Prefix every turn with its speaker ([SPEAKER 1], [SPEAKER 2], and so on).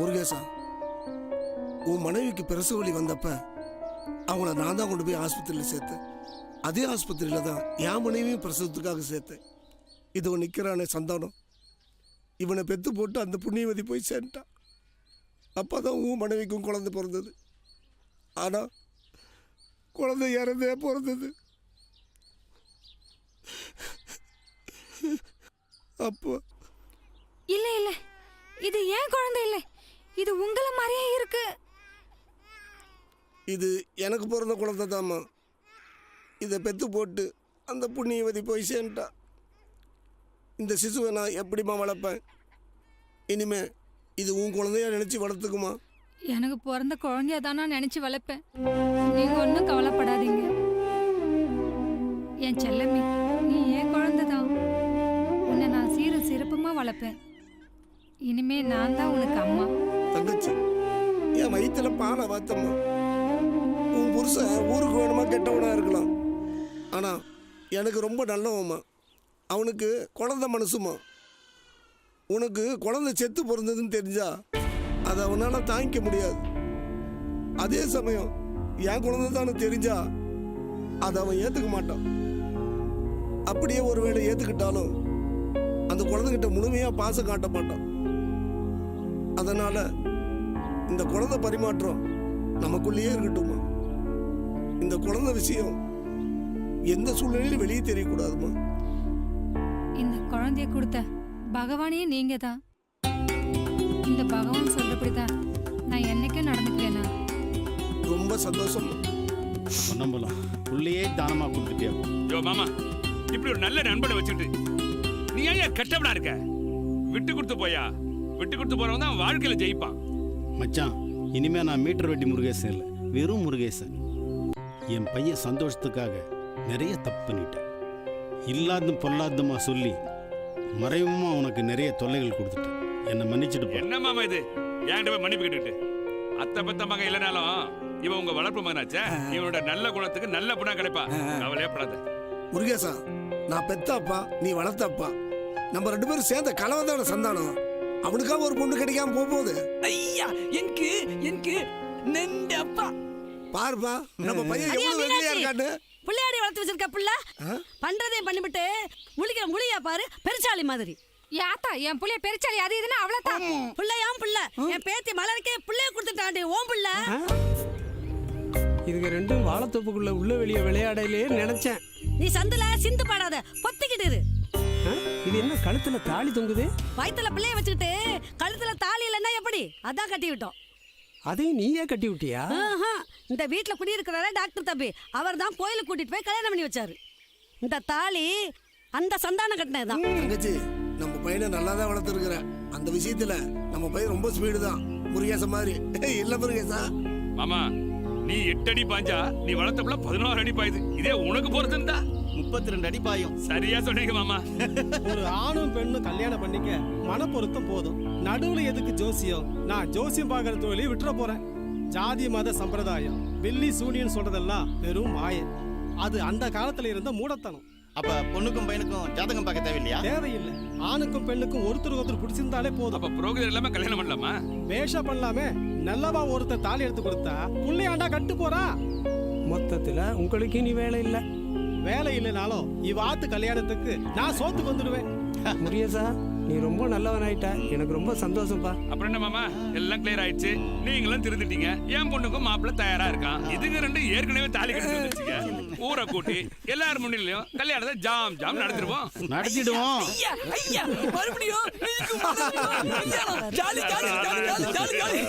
[SPEAKER 1] முருகேசா உன் மனைவிக்கு பிரசவ வழி வந்தப்ப அவங்கள நான் தான் கொண்டு போய் ஆஸ்பத்திரியில் சேர்த்தேன். அதே ஆஸ்பத்திரியில் தான் என் மனைவியும் பிரசவத்துக்காக சேர்த்தேன். இதோ நிற்கிறானே சந்தானம். இவனை பெற்று போட்டு அந்த புண்ணியவதி போய் சேர்ந்துட்டான் அப்போ தான் உன் மனைவிக்கும் குழந்தை பிறந்தது. ஆனால் குழந்தை இறந்தே பிறந்தது. அப்போ
[SPEAKER 2] இல்லை இல்லை. இது ஏன் குழந்தை இல்லை? இது உங்களை மாதிரியே இருக்கு.
[SPEAKER 1] இது எனக்கு பிறந்த குழந்தை தாம்மா. இதை பெத்து போட்டு அந்த புண்ணியவதி போய் சேர்ந்துட்டா இந்த சிசுவை நான் எப்படிம்மா வளர்ப்பேன்? இனிமே இது உன் குழந்தையா நினச்சி வளர்த்துக்குமா?
[SPEAKER 2] எனக்கு பிறந்த குழந்தைய தான் நான் நினைச்சு வளர்ப்பேன். நீங்க ஒன்றும் கவலைப்படாதீங்க. என் செல்லம்மி நீ ஏன் குழந்தை தான். உன்னை நான் சீர சிறப்புமா வளர்ப்பேன். இனிமே நான் தான் உனக்கு அம்மா.
[SPEAKER 1] வயிற்றுல பானை வாத்தம்மா உன் புருஷன் ஊருக்கு வேணுமா கெட்டவனாக இருக்கலாம். ஆனால் எனக்கு ரொம்ப நல்லவம்மா. அவனுக்கு குழந்த மனசுமா உனக்கு குழந்தை செத்து பிறந்ததுன்னு தெரிஞ்சா அதை அவனால் தாங்கிக்க முடியாது. அதே சமயம் என் குழந்தை தானே தெரிஞ்சா அதை அவன் ஏற்றுக்க மாட்டான். அப்படியே ஒருவேளை ஏற்றுக்கிட்டாலும் அந்த குழந்தைகிட்ட முழுமையாக பாசம் காட்ட மாட்டான். அதனால் இந்த குழந்தை பரிமாற்றம் நமக்குள்ளேயே இருக்கட்டுமா இந்த குழந்தை விஷயம் எந்த சூழ்நிலையிலும் வெளியே தெரியக்கூடாதுமா
[SPEAKER 2] இந்த குழந்தைய கொடுத்த பகவானே நீங்க தான் இந்த பகவான் சொல்றபடிதான் நான் என்னைக்கும் நடந்துக்குவேனா?
[SPEAKER 1] ரொம்ப சந்தோஷம்
[SPEAKER 3] பொன்னம்பலம் புள்ளையே தானமா கொடுத்துட்டியா?
[SPEAKER 4] யோ மாமா இப்படி ஒரு நல்ல நண்பனை வச்சுட்டு நீ ஏன் கெட்டவனா இருக்க? விட்டு கொடுத்து போயா? விட்டு கொடுத்து போறவன் தான் வாழ்க்கையில ஜெயிப்பான்.
[SPEAKER 3] மச்சான் இனிமே நான் மீட்டர் வெட்டி முருகேசன் இல்லை வெறும் முருகேசன். என் பையன் சந்தோஷத்துக்காக நிறைய தப்பு பண்ணிட்டேன். இல்லாதும் பொல்லாதுமா சொல்லி மறைமுகமா உனக்கு நிறைய தொல்லைகள் கொடுத்துட்டேன். என்னை மன்னிச்சிட்டு போ.
[SPEAKER 4] என்ன மாமா இது? ஏன்ட்ட போய் மன்னிப்பு கேட்டுட்டு அத்தை பத்த மகன் இல்லைனாலும் இவன் உங்க வளர்ப்பு மகனாச்சே? இவனோட நல்ல குணத்துக்கு நல்ல புண்ணா கிடைப்பா. கவலையப்படாத
[SPEAKER 1] முருகேசா நான் பெத்தாப்பா நீ வளர்த்தப்பா. நம்ம ரெண்டு பேரும் சேர்ந்த கலவை தான சந்தானம். அவனுக்காக ஒரு பொண்ணு கிடைக்காம போக போகுது
[SPEAKER 5] ஐயா எனக்கு எனக்கு நெண்டு அப்பா.
[SPEAKER 1] பாருப்பா நம்ம பையன் எவ்வளவு வெள்ளையா
[SPEAKER 6] மீனாட்சி.
[SPEAKER 1] இருக்கான்னு.
[SPEAKER 6] பிள்ளையாடி வளர்த்து வச்சிருக்க பிள்ளை? பண்றதையும் பண்ணிவிட்டு முழிக்கிற முழியா பாரு பெருச்சாளி மாதிரி.
[SPEAKER 2] யாத்தா என் புள்ளைய பெருச்சாலி அது இதுன்னு அவ்வளோதான்
[SPEAKER 6] பிள்ளையாம் பிள்ளை என் பேத்தி மலருக்கே பிள்ளைய கொடுத்துட்டாண்டி ஓம் பிள்ளை.
[SPEAKER 5] இதுங்க ரெண்டும் வாழைத்தோப்புக்குள்ள உள்ள வெளியே விளையாடலையே நினைச்சேன்.
[SPEAKER 6] நீ சந்துல சிந்து பாடாத பொத்திக்கிட்டு இரு?
[SPEAKER 5] இது என்ன கழுத்துல தாலி தொங்குது?
[SPEAKER 6] வயித்துல பிள்ளைய வச்சுக்கிட்டு கழுத்துல தாலி இல்லைன்னா எப்படி? அதான் கட்டி விட்டோம்
[SPEAKER 5] அதையும் நீயே கட்டி விட்டியா
[SPEAKER 6] இந்த வீட்டுல குடியிருக்கிறார டாக்டர் தம்பி. அவர் தான் கோயிலுக்கு கூட்டிட்டு போய் கல்யாணம் பண்ணி வச்சாரு. இந்த தாலி அந்த சந்தானம் கட்டினதுதான்.
[SPEAKER 1] தங்கச்சி நம்ம பையனை நல்லா தான் வளர்த்துருக்குற அந்த விஷயத்துல நம்ம பையன் ரொம்ப ஸ்பீடு தான். முருகேச மாதிரி. இல்ல முருகேசா.
[SPEAKER 4] மாமா நீ எட்டு அடி பாஞ்சா நீ வளர்த்த பிள்ளை பதினோரு அடி பாயுது. இதே உனக்கு பொறுத்திருந்தா
[SPEAKER 3] முப்பத்தி ரெண்டு அடி பாயும்.
[SPEAKER 4] சரியா சொன்னீங்க மாமா.
[SPEAKER 7] ஒரு ஆணும் பெண்ணும் கல்யாணம் பண்ணிக்க மனப்பொருத்தம் போதும். நடுவுல எதுக்கு ஜோசியம் நான் ஜோசியம் பார்க்கற தொழிலை விட்டுற போறேன். ஜாதி மத சம்பிரதாயம். வெள்ளி சூனியன் சொல்றதெல்லாம் வெறும் மாய அது அந்த காலத்துல இருந்த மூடத்தனம்.
[SPEAKER 8] அப்ப பொண்ணுக்கும் பையனுக்கும் ஜாதகம் பார்க்க தேவையில்லையா?
[SPEAKER 7] தேவையில்லை. ஆணுக்கும் பெண்ணுக்கும் ஒருத்தருக்கு ஒருத்தர் பிடிச்சிருந்தாலே போதும்.
[SPEAKER 4] அப்ப புரோகிதர் இல்லாம கல்யாணம் பண்ணலாமா?
[SPEAKER 7] வேஷம் பண்ணலாமே. நல்லவா ஒருத்தர் தாலி எடுத்து கொடுத்தா புள்ளையாண்டா கட்டு போறா?
[SPEAKER 5] மொத்தத்துல உங்களுக்கு இனி வேலை இல்ல.
[SPEAKER 7] வேலை இல்லைனாலும் இவ ஆத்து கல்யாணத்துக்கு நான் சோத்துக்கு வந்துடுவேன்.
[SPEAKER 5] முருகேசா நீ ரொம்ப நல்லவனாயிட்ட. எனக்கு ரொம்ப சந்தோஷம்ப்பா
[SPEAKER 4] அப்புறம் என்ன மாமா? எல்லாம் கிளியர் ஆயிடுச்சு. நீங்களும் திருந்துட்டீங்க. என் பொண்ணுக்கும் மாப்பிள்ள தயாரா இருக்கான். இதுங்க ரெண்டு ஏற்கனவே தாலி கட்டி வந்துருச்சுங்க. ஊரை கூட்டி எல்லார் முன்னிலையும் கல்யாணத்தை ஜாம் ஜாம் நடத்திடுவோம்.
[SPEAKER 3] நடத்திடுவோம்.
[SPEAKER 5] மறுபடியும் இதுக்கு jolly jolly jolly jolly jolly.